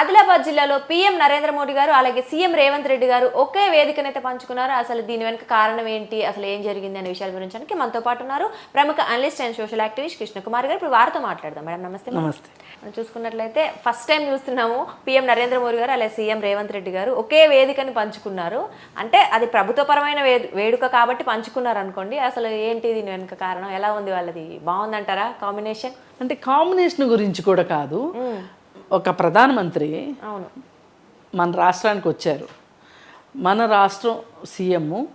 ఆదిలాబాద్ జిల్లాలో పీఎం నరేంద్ర మోడీ గారు అలాగే సీఎం రేవంత్ రెడ్డి గారు ఒకే వేదికనైతే పంచుకున్నారు. అసలు దీని వెనుక కారణం ఏంటి? అసలు ఏం జరిగింది అనే విషయాల గురించి మనతో పాటు ఉన్నారు ప్రముఖ analyst and social activist Krishnakumar garu. ఇప్పుడు వారితో మాట్లాడదాం మేడం. నమస్తే. నమస్తే. మనం చూసుకున్నట్లయితే ఫస్ట్ టైం చూస్తున్నాము పీఎం నరేంద్ర మోడీ గారు అలాగే సీఎం రేవంత్ రెడ్డి గారు ఒకే వేదికని పంచుకున్నారు. అంటే అది ప్రభుత్వపరమైన వేడుక కాబట్టి పంచుకున్నారు అనుకోండి. అసలు ఏంటి దీని వెనుక కారణం? ఎలా ఉంది వాళ్ళది? బాగుందంటారా కాంబినేషన్? అంటే కాంబినేషన్ గురించి కూడా కాదు. ఒక ప్రధానమంత్రి అవును. మన రాష్ట్రానికి వచ్చారు. మన రాష్ట్రం సీఎం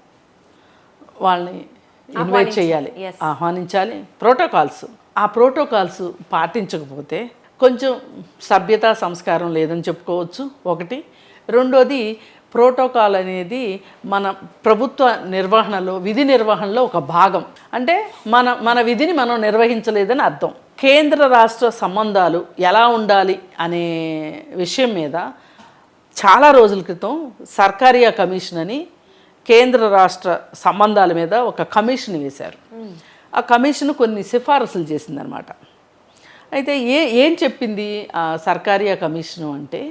వాళ్ళని ఇన్వైట్ చేయాలి. ఆహ్వానించాలి. ప్రోటోకాల్స్. ఆ ప్రోటోకాల్స్ పాటించకపోతే కొంచెం సభ్యత సంస్కారం లేదని చెప్పుకోవచ్చు. ఒకటి. రెండోది ప్రోటోకాల్ అనేది మన ప్రభుత్వ నిర్వహణలో విధి నిర్వహణలో ఒక భాగం. అంటే మన మన విధిని మనం నిర్వహించలేదని అర్థం. కేంద్ర రాష్ట్ర సంబంధాలు ఎలా ఉండాలి అనే విషయం మీద చాలా రోజుల క్రితం సర్కారియా కమిషన్ అని కేంద్ర రాష్ట్ర సంబంధాల మీద ఒక కమిషన్ వేశారు. ఆ కమిషన్ కొన్ని సిఫారసులు చేసిందనమాట అయితే ఏ ఏం చెప్పింది ఆ సర్కారియా కమిషను అంటే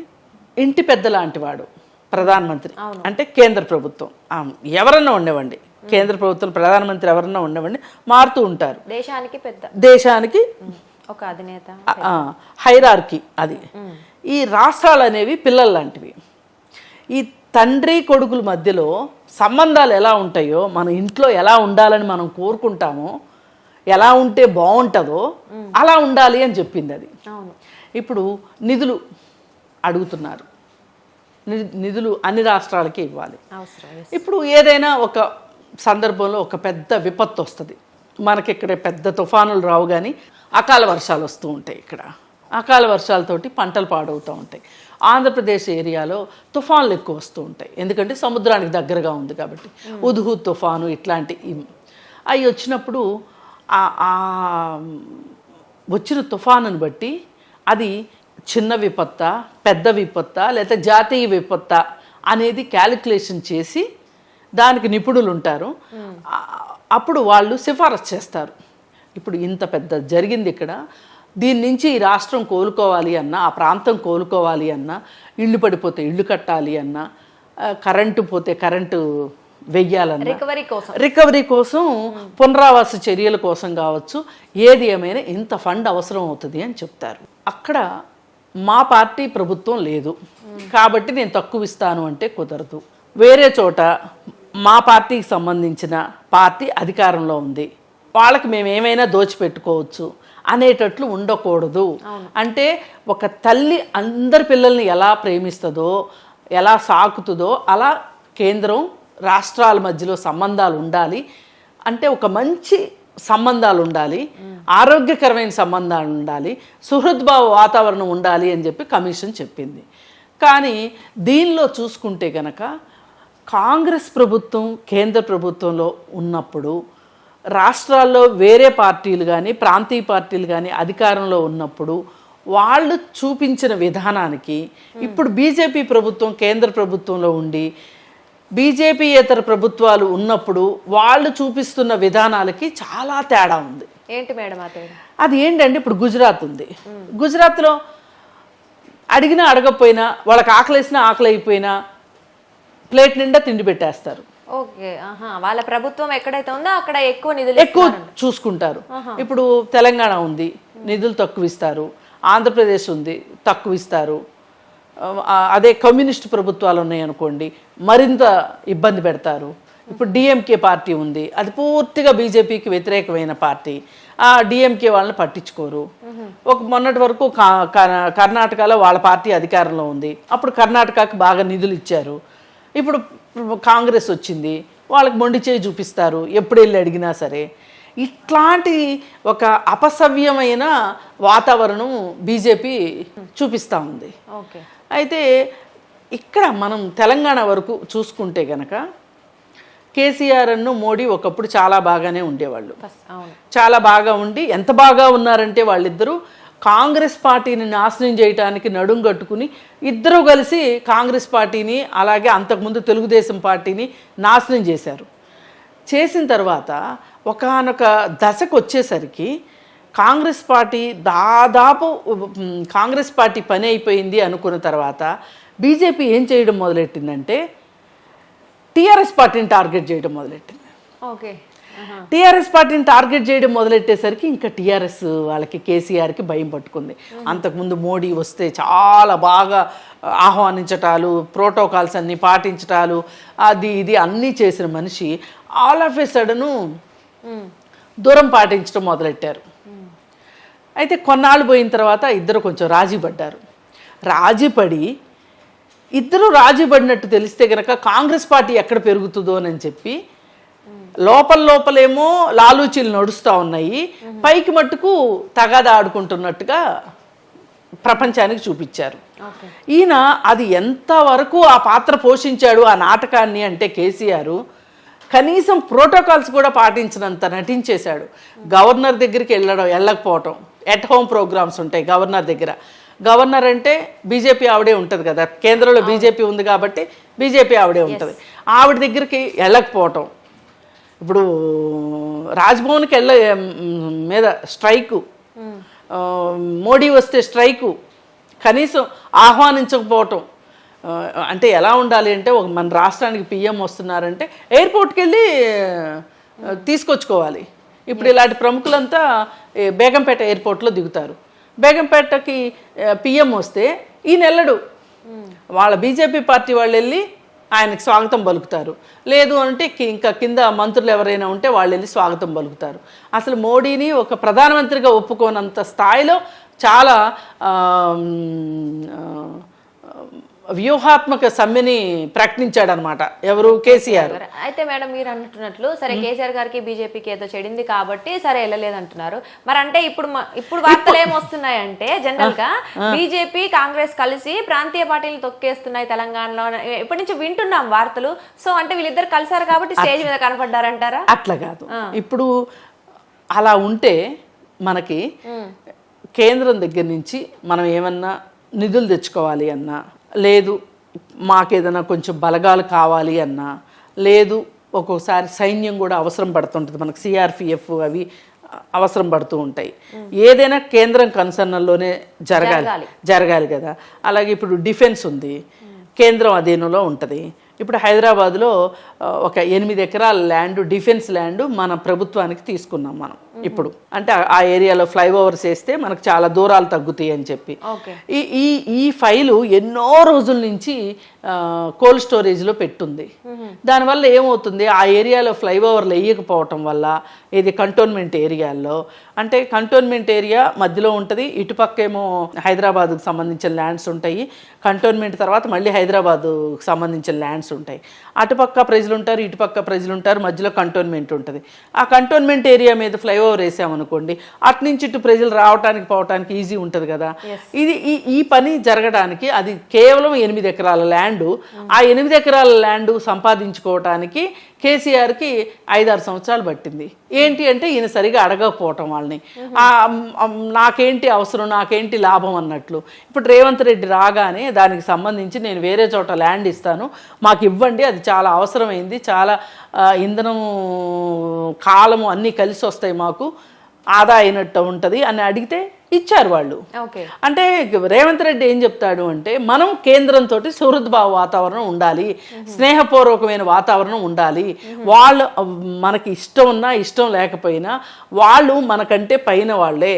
ఇంటి పెద్ద లాంటి వాడు ప్రధానమంత్రి అంటే కేంద్ర ప్రభుత్వం. ఎవరన్నా ఉండేవండి. కేంద్ర ప్రభుత్వం ప్రధానమంత్రి ఎవరన్నా ఉండేవండి మారుతూ ఉంటారు. దేశానికి పెద్ద. దేశానికి ఒక అధినేత. హైరార్కీ అది. ఈ రాష్ట్రాలు అనేవి పిల్లలు లాంటివి ఈ తండ్రి కొడుకుల మధ్యలో సంబంధాలు ఎలా ఉంటాయో మన ఇంట్లో ఎలా ఉండాలని మనం కోరుకుంటామో ఎలా ఉంటే బాగుంటుందో అలా ఉండాలి అని చెప్పింది అది. ఇప్పుడు నిధులు అడుగుతున్నారు. నిధులు అన్ని రాష్ట్రాలకి ఇవ్వాలి. ఇప్పుడు ఏదైనా ఒక సందర్భంలో ఒక పెద్ద విపత్తు వస్తుంది. మనకి ఇక్కడ పెద్ద తుఫానులు రావు కానీ అకాల వర్షాలు వస్తూ ఉంటాయి ఇక్కడ. అకాల వర్షాలతోటి పంటలు పాడవుతూ ఉంటాయి. ఆంధ్రప్రదేశ్ ఏరియాలో తుఫాన్లు ఎక్కువ వస్తూ ఉంటాయి. ఎందుకంటే సముద్రానికి దగ్గరగా ఉంది కాబట్టి. ఉదుహు తుఫాను ఇట్లాంటి అవి వచ్చినప్పుడు వచ్చిన తుఫానుని బట్టి అది చిన్న విపత్త పెద్ద విపత్త లేకపోతే జాతీయ విపత్త అనేది క్యాలిక్యులేషన్ చేసి దానికి నిపుణులు ఉంటారు. అప్పుడు వాళ్ళు సిఫారసు చేస్తారు. ఇప్పుడు ఇంత పెద్ద జరిగింది ఇక్కడ. దీని నుంచి ఈ రాష్ట్రం కోలుకోవాలి అన్నా ఆ ప్రాంతం కోలుకోవాలి అన్నా ఇళ్ళు పడిపోతే ఇళ్ళు కట్టాలి అన్నా కరెంటు పోతే కరెంటు వెయ్యాలన్నా. రికవరీ కోసం. రికవరీ కోసం పునరావాస చర్యల కోసం కావచ్చు. ఏది ఏమైనా ఇంత ఫండ్ అవసరం అవుతుంది అని చెప్తారు. అక్కడ మా పార్టీ ప్రభుత్వం లేదు. కాబట్టి నేను తక్కువ ఇస్తాను అంటే కుదరదు. వేరే చోట మా పార్టీకి సంబంధించిన పార్టీ అధికారంలో ఉంది. వాళ్ళకి మేము ఏమైనా దోచిపెట్టుకోవచ్చు అనేటట్లు ఉండకూడదు. అంటే ఒక తల్లి అందరి పిల్లల్ని ఎలా ప్రేమిస్తుందో ఎలా సాకుతుందో అలా కేంద్రం రాష్ట్రాల మధ్యలో సంబంధాలు ఉండాలి. అంటే ఒక మంచి సంబంధాలు ఉండాలి. ఆరోగ్యకరమైన సంబంధాలు ఉండాలి. సుహృద్భావ వాతావరణం ఉండాలి అని చెప్పి కమిషన్ చెప్పింది. కానీ దీనిలో చూసుకుంటే గనక కాంగ్రెస్ ప్రభుత్వం కేంద్ర ప్రభుత్వంలో ఉన్నప్పుడు రాష్ట్రాల్లో వేరే పార్టీలు కానీ ప్రాంతీయ పార్టీలు కానీ అధికారంలో ఉన్నప్పుడు వాళ్ళు చూపించిన విధానానికి ఇప్పుడు బీజేపీ ప్రభుత్వం కేంద్ర ప్రభుత్వంలో ఉండి బీజేపీయేతర ప్రభుత్వాలు ఉన్నప్పుడు వాళ్ళు చూపిస్తున్న విధానాలకి చాలా తేడా ఉంది. ఏంటి మేడం అది ఏంటంటే ఇప్పుడు గుజరాత్ ఉంది. గుజరాత్లో అడిగినా అడగకపోయినా వాళ్ళకి ఆకలేసినా ఆకలి అయిపోయినా ప్లేట్ నిండా తిండి పెట్టేస్తారు. ఓకే వాళ్ళ ప్రభుత్వం ఎక్కడైతే ఉందో అక్కడ ఎక్కువ నిధులు ఎక్కువ చూసుకుంటారు. ఇప్పుడు తెలంగాణ ఉంది నిధులు తక్కువ ఇస్తారు ఆంధ్రప్రదేశ్ ఉంది తక్కువ ఇస్తారు అదే కమ్యూనిస్ట్ ప్రభుత్వాలు ఉన్నాయనుకోండి మరింత ఇబ్బంది పెడతారు. ఇప్పుడు డిఎంకే పార్టీ ఉంది అది పూర్తిగా బీజేపీకి వ్యతిరేకమైన పార్టీ. ఆ డిఎంకే వాళ్ళని పట్టించుకోరు. ఒక మొన్నటి వరకు కర్ణాటకలో వాళ్ళ పార్టీ అధికారంలో ఉంది. అప్పుడు కర్ణాటకకి బాగా నిధులు ఇచ్చారు. ఇప్పుడు కాంగ్రెస్ వచ్చింది వాళ్ళకి మొండి చేయి చూపిస్తారు ఎప్పుడు వెళ్ళి అడిగినా సరే. ఇట్లాంటి ఒక అపసవ్యమైన వాతావరణం బీజేపీ చూపిస్తూ ఉంది. ఓకే. అయితే ఇక్కడ మనం తెలంగాణ వరకు చూసుకుంటే గనక కేసీఆర్ అన్ను మోడీ ఒకప్పుడు చాలా బాగానే ఉండేవాళ్ళు. చాలా బాగా ఉండి ఎంత బాగా ఉన్నారంటే వాళ్ళిద్దరూ కాంగ్రెస్ పార్టీని నాశనం చేయడానికి నడుం కట్టుకుని ఇద్దరు కలిసి కాంగ్రెస్ పార్టీని అలాగే అంతకుముందు తెలుగుదేశం పార్టీని నాశనం చేశారు. చేసిన తర్వాత ఒకానొక దశకు వచ్చేసరికి కాంగ్రెస్ పార్టీ దాదాపు కాంగ్రెస్ పార్టీ పని అయిపోయింది అనుకున్న తర్వాత బీజేపీ ఏం చేయడం మొదలెట్టిందంటే టీఆర్ఎస్ పార్టీని టార్గెట్ చేయడం మొదలెట్టింది. ఓకే. టీఆర్ఎస్ పార్టీని టార్గెట్ చేయడం మొదలెట్టేసరికి ఇంకా టీఆర్ఎస్ వాళ్ళకి కేసీఆర్కి భయం పట్టుకుంది. అంతకుముందు మోడీ వస్తే చాలా బాగా ఆహ్వానించటాలు ప్రోటోకాల్స్ అన్నీ పాటించటాలు అది ఇది అన్నీ చేసిన మనిషి ఆల్ ఆఫ్ ఏ సడను దూరం పాటించడం మొదలెట్టారు. అయితే కొన్నాళ్ళు పోయిన తర్వాత ఇద్దరు కొంచెం రాజీ పడ్డారు. రాజీ పడి ఇద్దరు రాజీ పడినట్టు తెలిస్తే కనుక కాంగ్రెస్ పార్టీ ఎక్కడ పెరుగుతుందో అని చెప్పి లోపల లోపలేమో లాలూచీలు నడుస్తూ ఉన్నాయి. పైకి మట్టుకు తగాదా ఆడుకుంటున్నట్టుగా ప్రపంచానికి చూపించారు. ఈయన అది ఎంతవరకు ఆ పాత్ర పోషించాడు ఆ నాటకాన్ని అంటే కేసీఆర్ కనీసం ప్రోటోకాల్స్ కూడా పాటించినంత నటించేశాడు. గవర్నర్ దగ్గరికి వెళ్ళడం వెళ్ళకపోవటం. ఎట్ హోమ్ ప్రోగ్రామ్స్ ఉంటాయి గవర్నర్ దగ్గర. గవర్నర్ అంటే బీజేపీ ఆవిడే ఉంటుంది కదా. కేంద్రంలో బీజేపీ ఉంది కాబట్టి బీజేపీ ఆవిడే ఉంటుంది. ఆవిడ దగ్గరికి వెళ్ళకపోవటం. ఇప్పుడు రాజ్భవన్కి వెళ్ళ మీద స్ట్రైకు మోడీ వస్తే స్ట్రైకు కనీసం ఆహ్వానించకపోవటం అంటే ఎలా ఉండాలి అంటే ఒక మన రాష్ట్రానికి పిఎం వస్తున్నారంటే ఎయిర్పోర్ట్కి వెళ్ళి తీసుకొచ్చుకోవాలి. ఇప్పుడు ఇలాంటి ప్రముఖులంతా బేగంపేట ఎయిర్పోర్ట్లో దిగుతారు. బేగంపేటకి పిఎం వస్తే ఈయన వెళ్ళడు వాళ్ళ బీజేపీ పార్టీ వాళ్ళు వెళ్ళి ఆయనకి స్వాగతం పలుకుతారు. లేదు అంటే ఇంకా కింద మంత్రులు ఎవరైనా ఉంటే వాళ్ళు వెళ్ళి స్వాగతం పలుకుతారు. అసలు మోడీని ఒక ప్రధానమంత్రిగా ఒప్పుకోనంత స్థాయిలో చాలా వ్యూహాత్మక సమ్మెని ప్రకటించాడనమాట ఎవరు కేసీఆర్. అయితే మేడం మీరు అంటున్నట్లు సరే కేసీఆర్ గారికి బీజేపీకి ఏదో చెడింది కాబట్టి సరే వెళ్ళలేదు అంటున్నారు మరి అంటే ఇప్పుడు ఇప్పుడు వార్తలు ఏమొస్తున్నాయంటే జనరల్గా బీజేపీ కాంగ్రెస్ కలిసి ప్రాంతీయ పార్టీలు తొక్కేస్తున్నాయి తెలంగాణలో ఇప్పటి నుంచి వింటున్నాం వార్తలు. సో అంటే వీళ్ళిద్దరు కలిసారు కాబట్టి స్టేజ్ మీద కనపడ్డారంటారా? అట్లా కాదు. ఇప్పుడు అలా ఉంటే మనకి కేంద్రం దగ్గర నుంచి మనం ఏమన్నా నిధులు తెచ్చుకోవాలి అన్నా లేదు మాకేదైనా కొంచెం బలగాలు కావాలి అన్నా లేదు ఒక్కొక్కసారి సైన్యం కూడా అవసరం పడుతుంటుంది. మనకు సిఆర్పిఎఫ్ అవి అవసరం పడుతూ ఉంటాయి. ఏదైనా కేంద్రం కన్సర్న్లోనే జరగాలి. జరగాలి. జరగాలి కదా. అలాగే ఇప్పుడు డిఫెన్స్ ఉంది. కేంద్రం అధీనంలో ఉంటుంది. ఇప్పుడు హైదరాబాద్లో ఒక ఎనిమిది ఎకరాల ల్యాండ్ డిఫెన్స్ ల్యాండ్ మన ప్రభుత్వానికి తీసుకున్నాం మనం ఇప్పుడు. అంటే ఆ- ఏరియాలో ఫ్లైఓవర్స్ వేస్తే మనకు చాలా దూరాలు తగ్గుతాయి అని చెప్పి. ఈ ఈ ఈ ఫైలు ఎన్నో రోజుల నుంచి కోల్డ్ స్టోరేజ్లో పెట్టుంది. దానివల్ల ఏమవుతుంది? ఆ ఏరియాలో ఫ్లైఓవర్లు వేయకపోవటం వల్ల ఇది కంటోన్మెంట్ ఏరియాల్లో అంటే కంటోన్మెంట్ ఏరియా మధ్యలో ఉంటుంది ఇటుపక్క ఏమో హైదరాబాద్కు సంబంధించిన ల్యాండ్స్ ఉంటాయి కంటోన్మెంట్ తర్వాత మళ్ళీ హైదరాబాద్కు సంబంధించిన ల్యాండ్స్ ఉంటాయి. అటుపక్క ప్రజలు ఉంటారు ఇటుపక్క ప్రజలు ఉంటారు మధ్యలో కంటోన్మెంట్ ఉంటుంది. ఆ కంటోన్మెంట్ ఏరియా మీద ఫ్లైఓవర్ వేసామనుకోండి అటు నుంచి ఇటు ప్రజలు రావటానికి పోవటానికి ఈజీ ఉంటుంది కదా. ఇది ఈ ఈ పని జరగడానికి అది కేవలం ఎనిమిది ఎకరాల ల్యాండ్ ఆ ఎనిమిది ఎకరాల ల్యాండ్ సంపాదించుకోవటానికి కేసీఆర్కి ఐదారు సంవత్సరాలు పట్టింది. ఏంటి అంటే ఈయన సరిగా అడగకపోవటం వాళ్ళని. మ్, నాకేంటి అవసరం నాకేంటి లాభం అన్నట్లు. ఇప్పుడు రేవంత్ రెడ్డి రాగానే దానికి సంబంధించి నేను వేరే చోట ల్యాండ్ ఇస్తాను మాకు ఇవ్వండి అది చాలా అవసరమైంది చాలా ఇంధనం కాలము అన్నీ కలిసి వస్తాయి మాకు ఆదా అయినట్టు ఉంటుంది అని అడిగితే ఇచ్చారు వాళ్ళు. ఓకే. అంటే రేవంత్ రెడ్డి ఏం చెప్తాడు అంటే మనం కేంద్రంతో సుహృద్భావ వాతావరణం ఉండాలి స్నేహపూర్వకమైన వాతావరణం ఉండాలి వాళ్ళు మనకి ఇష్టం ఉన్నా ఇష్టం లేకపోయినా వాళ్ళు మనకంటే పైన వాళ్ళే.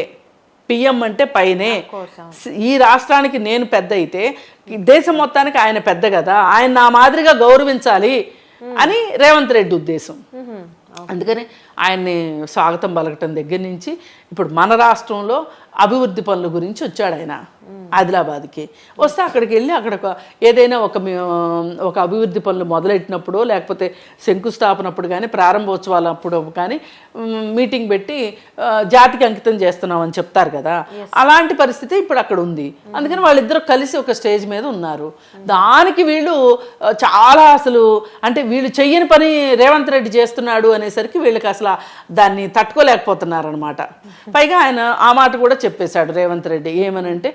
పిఎం అంటే పైనే. ఈ రాష్ట్రానికి నేను పెద్ద అయితే దేశం మొత్తానికి ఆయన పెద్ద కదా ఆయన నా మాదిరిగా గౌరవించాలి అని రేవంత్ రెడ్డి ఉద్దేశం. అందుకని ఆయన్ని స్వాగతం పలకటం దగ్గర నుంచి ఇప్పుడు మన రాష్ట్రంలో అభివృద్ధి పనుల గురించి వచ్చాడు ఆయన ఆదిలాబాద్కి. వస్తే అక్కడికి వెళ్ళి అక్కడ ఒక ఏదైనా ఒక ఒక అభివృద్ధి పనులు మొదలెట్టినప్పుడు లేకపోతే శంకుస్థాపనప్పుడు కానీ ప్రారంభోత్సవాలప్పుడు కానీ మ్, మీటింగ్ పెట్టి జాతికి అంకితం చేస్తున్నామని చెప్తారు కదా. అలాంటి పరిస్థితి ఇప్పుడు అక్కడ ఉంది. అందుకని వాళ్ళిద్దరూ కలిసి ఒక స్టేజ్ మీద ఉన్నారు. దానికి వీళ్ళు చాలా అసలు అంటే వీళ్ళు చెయ్యని పని రేవంత్ రెడ్డి చేస్తున్నాడు అనేసరికి వీళ్ళకి అసలు దాన్ని తట్టుకోలేకపోతున్నారు అనమాట పైగా ఆయన ఆ మాట కూడా చెప్పేశాడు రేవంత్ రెడ్డి. ఏమనంటే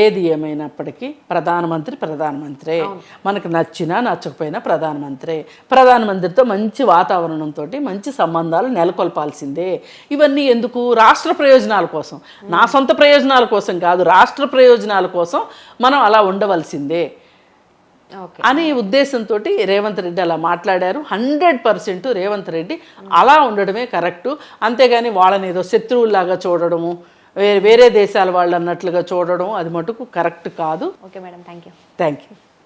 ఏది ఏమైనప్పటికీ ప్రధానమంత్రి ప్రధానమంత్రే. మనకు నచ్చినా నచ్చకపోయినా ప్రధానమంత్రే. ప్రధానమంత్రితో మంచి వాతావరణంతో మంచి సంబంధాలు నెలకొల్పాల్సిందే. ఇవన్నీ ఎందుకు? రాష్ట్ర ప్రయోజనాల కోసం. నా సొంత ప్రయోజనాల కోసం కాదు రాష్ట్ర ప్రయోజనాల కోసం మనం అలా ఉండవలసిందే. అనే ఉద్దేశంతో రేవంత్ రెడ్డి అలా మాట్లాడారు. హండ్రెడ్ పర్సెంట్ రేవంత్ రెడ్డి అలా ఉండడమే కరెక్టు. అంతేగాని వాళ్ళని ఏదో శత్రువుల్లాగా చూడడము వేరే వేరే దేశాల వాళ్ళు అన్నట్లుగా చూడడం అది మటుకు కరెక్ట్ కాదు. Okay madam thank you thank you